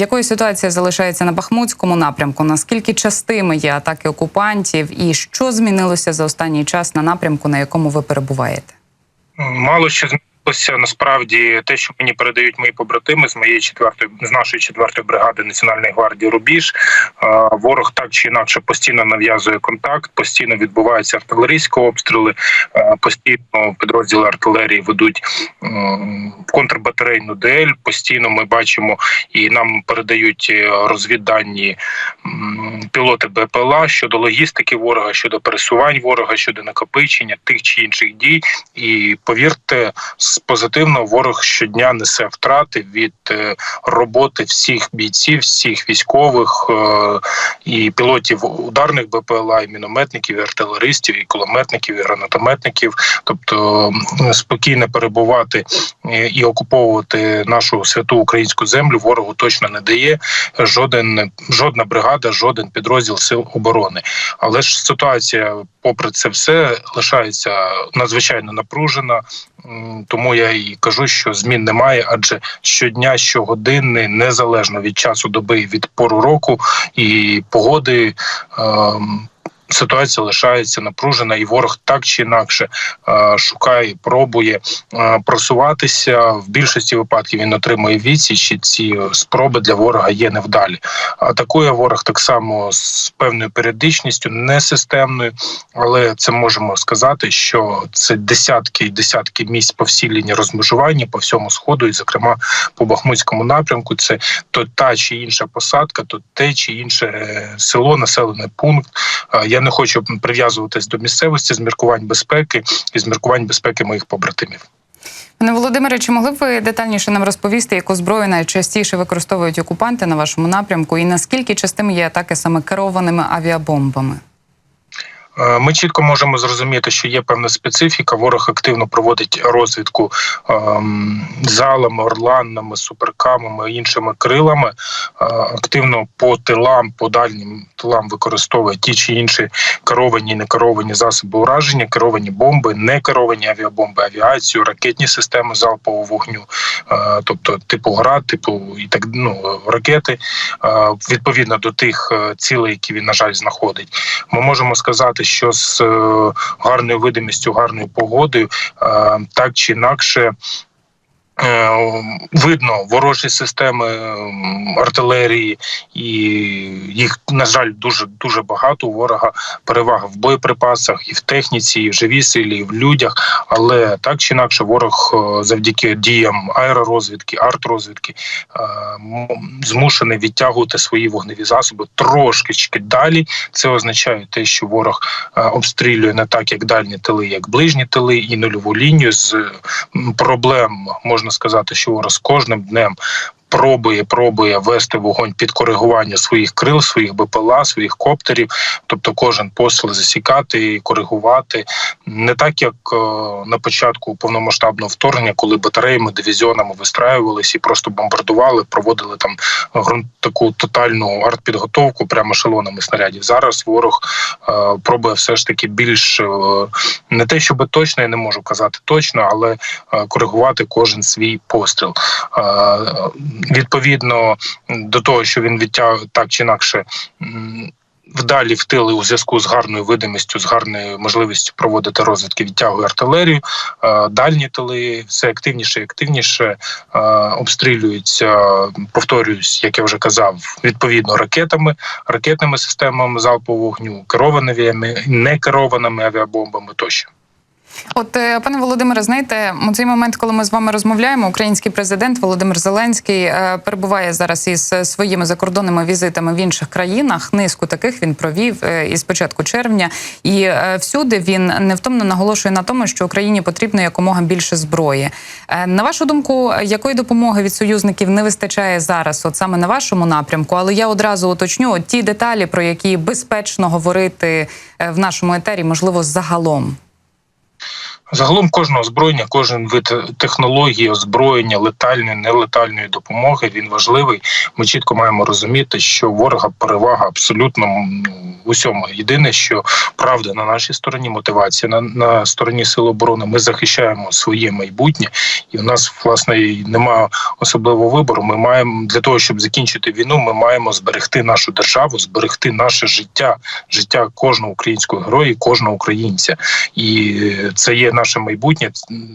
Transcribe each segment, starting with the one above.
якою ситуація залишається на Бахмутському напрямку? Наскільки частими є атаки окупантів, і що змінилося за останній час на напрямку, на якому ви перебуваєте? Мало що змінилося насправді те, що мені передають мої побратими з моєї четвертої з нашої четвертої бригади Національної гвардії Рубіж. Е, Ворог так чи інакше постійно нав'язує контакт, постійно відбуваються артилерійські обстріли, е, постійно підрозділи артилерії ведуть м, контрбатарейну ДЛ. Постійно ми бачимо і нам передають е, розвіддані пілоти БПЛА щодо логістики ворога, щодо пересувань ворога, щодо накопичення тих чи інших дій. І повірте, з позитивно ворог щодня несе втрати від е, роботи всіх бійців, всіх військових е, і пілотів ударних БПЛА, і мінометників, і артилеристів, і кулеметників, і гранатометників. Тобто спокійно перебувати е, і окуповувати нашу святу українську землю ворогу точно не дає жоден жодна бригада, жоден підрозділ сил оборони. Але ж ситуація, попри це все, лишається надзвичайно напружена. Тому я і кажу, що змін немає, адже щодня, щогодини, незалежно від часу доби від пору року і погоди. Ситуація лишається напружена, і ворог так чи інакше е, шукає, пробує е, просуватися. В більшості випадків він отримує відсіч. і Ці спроби для ворога є невдалі. Атакує ворог так само з певною періодичністю, не системною, але це можемо сказати, що це десятки і десятки місць по всій лінії розмежування по всьому сходу, і зокрема по Бахмутському напрямку. Це то та чи інша посадка, то те чи інше е, село, населений пункт. Е, Не хочу прив'язуватись до місцевості з міркувань безпеки і з міркувань безпеки моїх побратимів. Пане Володимире, чи могли б ви детальніше нам розповісти, яку зброю найчастіше використовують окупанти на вашому напрямку, і наскільки частими є атаки саме керованими авіабомбами? Е, Ми чітко можемо зрозуміти, що є певна специфіка. Ворог активно проводить розвідку ем, залами, орланами, суперкамами, іншими крилами. Е, активно по тилам, по дальнім тилам використовує ті чи інші керовані, не керовані засоби ураження, керовані бомби, не керовані авіабомби, авіацію, ракетні системи залпового вогню, е, тобто типу град, типу і так ну ракети відповідно до тих цілей, які він на жаль знаходить. Ми можемо сказати, що з е, гарною видимістю, гарною погодою, е, так чи інакше. Е, Видно ворожі системи артилерії, і їх на жаль дуже дуже багато. У ворога перевага в боєприпасах, і в техніці, і в живій силі, і в людях. Але так чи інакше, ворог е, завдяки діям аеророзвідки, артрозвідки е, змушений відтягувати свої вогневі засоби трошки далі. Це означає те, що ворог обстрілює не так, як дальні тили, як ближні тили, і нульову лінію з проблем можна сказати, що у з кожним днем. Пробує, пробує вести вогонь під коригування своїх крил, своїх БПЛА, своїх коптерів, тобто кожен посил засікати і коригувати не так, як е, на початку повномасштабного вторгнення, коли батареями, дивізіонами вистраювалися і просто бомбардували, проводили там таку тотальну артпідготовку прямо ешелонами снарядів. Зараз ворог е, пробує все ж таки більш е, не те, щоб точно, я не можу казати точно, але коригувати кожен свій постріл. Відповідно до того, що він відтяг так чи інакше. Вдалі в тили у зв'язку з гарною видимістю, з гарною можливістю проводити розвідки, відтягує артилерію. Е, Дальні тили все активніше і активніше е, обстрілюються. Повторююсь, як я вже казав, відповідно ракетами, ракетними системами залпового вогню, керованими, не керованими авіабомбами тощо. От, е, пане Володимире, знаєте, у цей момент, коли ми з вами розмовляємо, український президент Володимир Зеленський е, перебуває зараз із е, своїми закордонними візитами в інших країнах. Низку таких він провів із початку червня, і всюди він невтомно наголошує на тому, що Україні потрібно якомога більше зброї. На вашу думку, якої допомоги від союзників не вистачає зараз, от саме на вашому напрямку? Але я одразу уточню от ті деталі, про які безпечно говорити в нашому етері, можливо, загалом. Загалом кожного озброєння, кожен вид технології, озброєння, летальної, нелетальної допомоги він важливий. Ми чітко маємо розуміти, що ворога перевага абсолютно в усьому. Єдине, що правда на нашій стороні, мотивація на, на стороні Сил оборони. Ми захищаємо своє майбутнє, і у нас власне немає особливого вибору. Ми маємо для того, щоб закінчити війну. Ми маємо зберегти нашу державу, зберегти наше життя, життя кожного українського героя, кожного українця. І це є наше майбутнє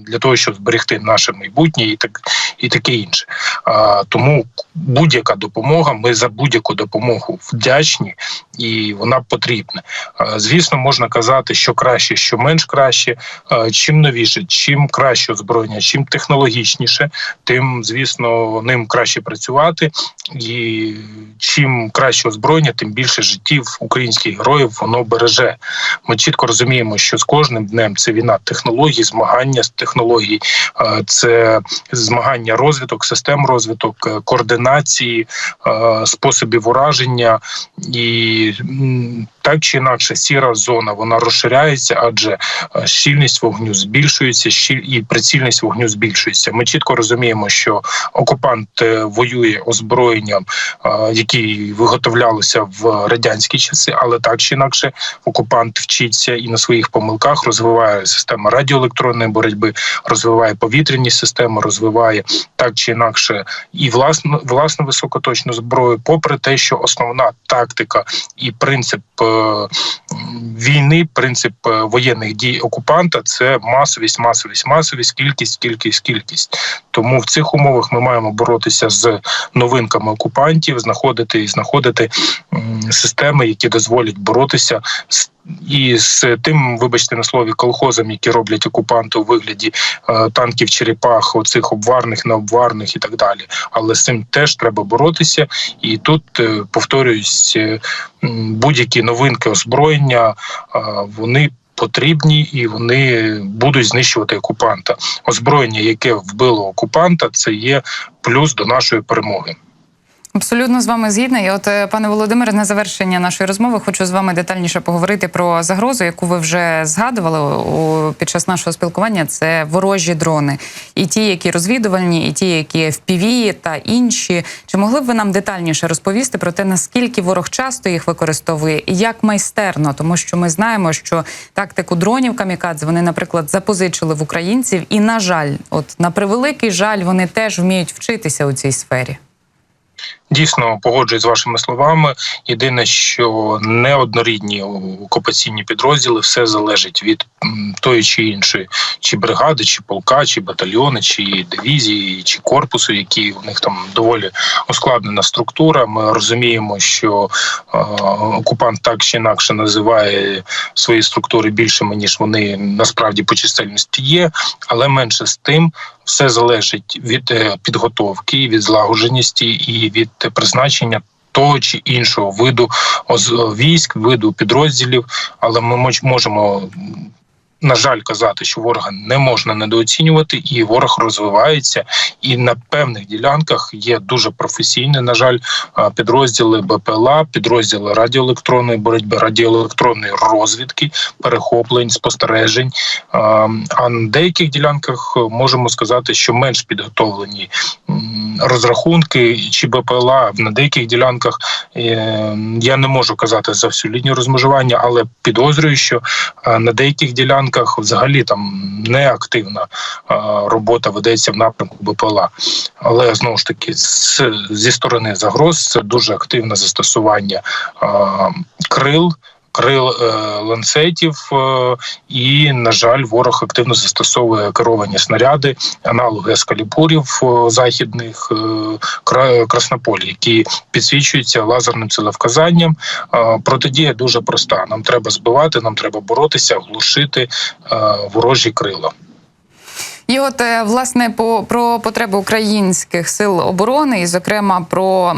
для того, щоб зберегти наше майбутнє і так і таке інше. А, тому будь-яка допомога. Ми за будь-яку допомогу вдячні, і вона потрібна. А, звісно, можна казати, що краще, що менш краще. А, чим новіше, чим краще озброєння, чим технологічніше, тим звісно ним краще працювати. І чим краще озброєння, тим більше життів українських героїв воно береже. Ми чітко розуміємо, що з кожним днем це війна технологій, змагання з технологій, е, це змагання розвиток, систем розвиток, е, координації, е, способів ураження. І так чи інакше сіра зона вона розширяється, адже е, щільність вогню збільшується, і прицільність вогню збільшується. Ми чітко розуміємо, що окупант е, воює озброєнням, е, які виготовлялися в радянські часи, але так чи інакше окупант вчиться і на своїх помилках розвиває систему радіоелектронної боротьби, розвиває повітряні системи, розвиває так чи інакше і власну власну високоточну зброю, попри те, що основна тактика і принцип війни, принцип е, воєнних дій окупанта це масовість, масовість, масовість, кількість, кількість, кількість. Тому в цих умовах ми маємо боротися з новинками окупантів, знаходити і знаходити системи, які дозволять боротися з. І з тим, вибачте на слові, колхозом, які роблять окупанти у вигляді е, танків, черепах, оцих обварних, необварних і так далі. Але з цим теж треба боротися. І тут е, повторююсь, е, будь-які новинки озброєння, вони. Потрібні і вони будуть знищувати окупанта. Озброєння, яке вбило окупанта, це є плюс до нашої перемоги. Абсолютно з вами згідна. І от, е, пане Володимире, на завершення нашої розмови хочу з вами детальніше поговорити про загрозу, яку ви вже згадували під час нашого спілкування. Це ворожі дрони, і ті, які розвідувальні, і ті, які FPV та інші. Чи могли б ви нам детальніше розповісти про те, наскільки ворог часто їх використовує і як майстерно? Тому що ми знаємо, що тактику дронів камікадзе вони, наприклад, запозичили в українців, і на жаль, от на превеликий жаль, вони теж вміють вчитися у цій сфері. Дійсно погоджуюсь з вашими словами. Єдине, що неоднорідні окупаційні підрозділи все залежить від тої чи іншої, чи бригади, чи полка, чи батальйони, чи дивізії, чи корпусу, які у них там доволі ускладнена структура. Ми розуміємо, що е, окупант так чи інакше називає свої структури більшими ніж вони насправді по чисельності є, але менше з тим. Все залежить від е, підготовки, від злагодженості і від призначення того чи іншого виду військ, виду підрозділів. Але ми можемо. На жаль, казати, що ворога не можна недооцінювати, і ворог розвивається. І на певних ділянках є дуже професійні, на жаль, підрозділи БПЛА, підрозділи радіоелектронної боротьби, радіоелектронної розвідки, перехоплень, спостережень. А, на деяких ділянках е, можемо сказати, що менш підготовлені розрахунки чи БПЛА на деяких ділянках. е, Я не можу казати за всю лінію розмежування, але підозрюю, що е, на деяких ділянках взагалі там неактивна е, робота ведеться в напрямку БПЛА. Але знову ж таки, зі сторони загроз це дуже активне застосування крил. Крил е, ланцетів, е, і на жаль, ворог активно застосовує керовані снаряди, аналоги ескалібурів е, західних краснополі, які підсвічуються лазерним цілевказанням. Протидія дуже проста: нам треба збивати, нам треба боротися, глушити ворожі крила. І от е, власне по про потреби українських сил оборони, і зокрема про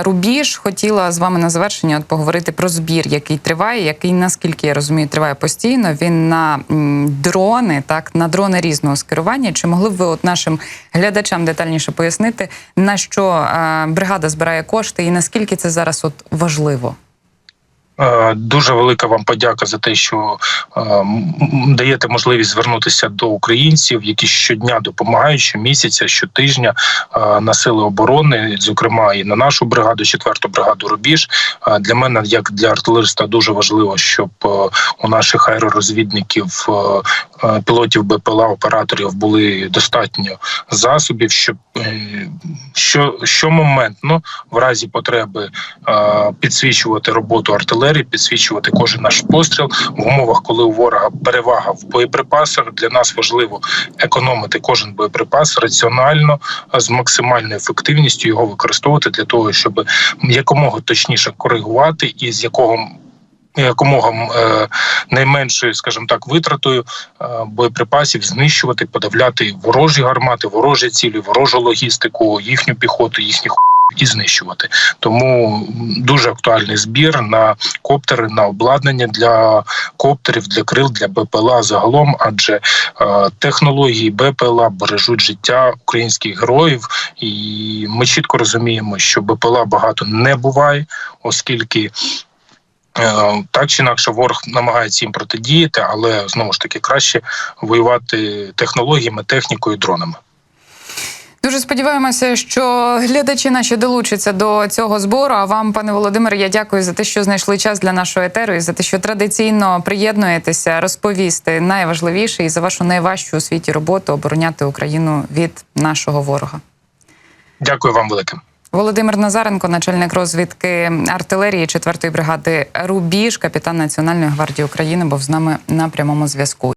рубіж, хотіла з вами на завершення от поговорити про збір, який триває, який наскільки я розумію, триває постійно. Він на дрони, так на дрони різного скерування. Чи могли б ви от нашим глядачам детальніше пояснити, на що е, бригада збирає кошти і наскільки це зараз от важливо? Е, Дуже велика вам подяка за те, що е, даєте можливість звернутися до українців, які щодня допомагають щомісяця, щотижня е, на сили оборони, зокрема і на нашу бригаду, четверту бригаду Рубіж. Для мене, як для артилериста, дуже важливо, щоб у наших аеророзвідників, пілотів БПЛА, операторів були достатньо засобів, щоб е, що, що моментно в разі потреби е, підсвічувати роботу артилерії, підсвічувати кожен наш постріл в умовах, коли у ворога перевага в боєприпасах. Для нас важливо економити кожен боєприпас раціонально е, з максимальною ефективністю його використовувати для того, щоб якомога точніше коригувати і з якого якомога е, найменшою, скажімо так, витратою е, боєприпасів знищувати, подавляти ворожі гармати, ворожі цілі, ворожу логістику, їхню піхоту, їхніх і знищувати. Тому дуже актуальний збір на коптери, на обладнання для коптерів, для крил, для БПЛА загалом, адже е, технології БПЛА бережуть життя українських героїв, і ми чітко розуміємо, що БПЛА багато не буває, оскільки. Е, Так чи інакше, ворог намагається їм протидіяти, але знову ж таки краще воювати технологіями, технікою, дронами. Дуже сподіваємося, що глядачі наші долучаться до цього збору. А вам, пане Володимире, я дякую за те, що знайшли час для нашого етеру і за те, що традиційно приєднуєтеся розповісти найважливіше і за вашу найважчу у світі роботу обороняти Україну від нашого ворога. Дякую вам велике. Володимир Назаренко, начальник розвідки артилерії 4-ї бригади Рубіж, капітан Національної гвардії України, був з нами на прямому зв'язку.